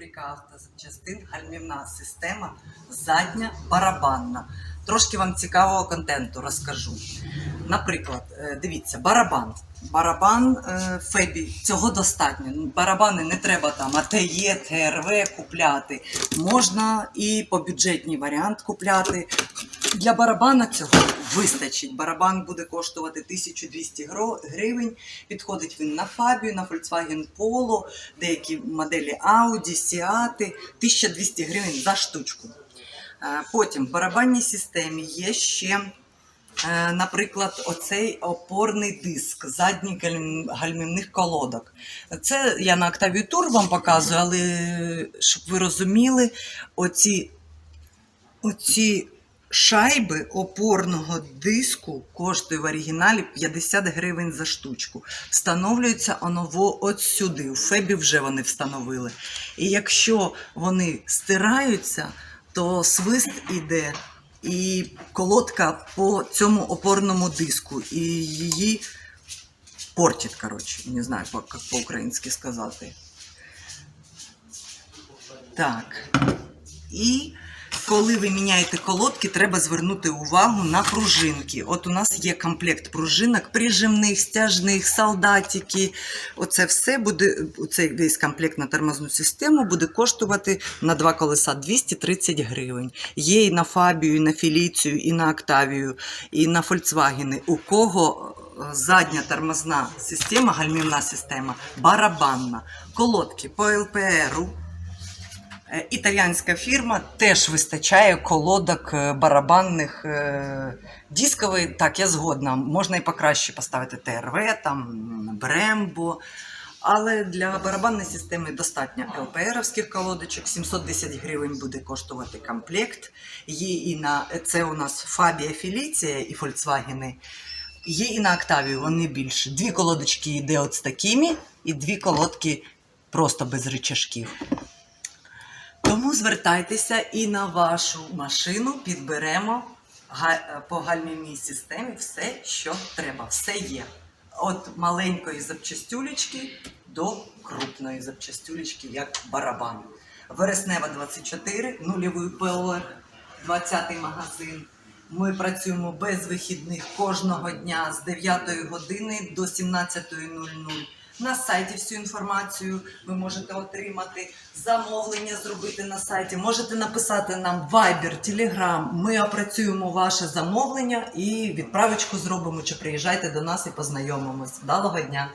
рубрика автозапчастин гальмівна система задня барабанна. Трошки вам цікавого контенту розкажу. Наприклад, е, дивіться, барабан. Барабан е, Фебі, цього достатньо. Ну, Барабани не треба там АТЄ, ТРВ купляти. Можна і по бюджетній варіант купляти. Для барабана цього вистачить. Барабан буде коштувати 1200 гривень. Підходить він на Фабію, на Volkswagen Polo, деякі моделі Audi, Seat. 1200 гривень за штучку. Е, Потім в барабанній системі є ще, е, наприклад, оцей опорний диск задніх гальмівних колодок. Це я на Octavia Tour вам показую, але щоб ви розуміли, оці, оці шайби опорного диску коштує в оригіналі 50 гривень за штучку. Встановлюється оново от сюди. У Фебі вже вони встановили. І якщо вони стираються, то свист іде і колодка по цьому опорному диску, і її портить, коротше, не знаю, як по-українськи сказати. Так. І коли ви міняєте колодки, треба звернути увагу на пружинки. От у нас є комплект пружинок, прижимних, стяжних, солдатики. Оце все буде, оцей весь комплект на тормозну систему буде коштувати на два колеса 230 гривень. Є і на Фабію, і на Феліцію, і на Октавію, і на Volkswagen. У кого е, задня тормозна система, гальмівна система, барабанна, колодки по ЛПРу. Е, Італіянська фірма теж вистачає колодок е, барабанних е, дисковий. Так, я згодна. Можна і покраще поставити ТРВ, там Брембо. Але для барабанної системи достатньо ЛПРовських колодочок. 710 гривень буде коштувати комплект. Є і на це у нас Фабія Феліція і Volkswagen. Є і на Октавію, вони більше. Дві колодочки йде от з такими, і дві колодки просто без рычажків. Тому звертайтеся і на вашу машину підберемо га- по гальмівній системі все, що треба. Все є. От маленької запчастюлечки до крупної запчастюлечки, як барабан. Вереснева 24, нульовий поверх, 20-й магазин. Ми працюємо без вихідних кожного дня з 9 години до 17.00. На сайті всю інформацію ви можете отримати, замовлення зробити на сайті. Можете написати нам Viber, Telegram. Ми опрацюємо ваше замовлення і відправочку зробимо. Чи приїжджайте до нас і познайомимось. Вдалого дня!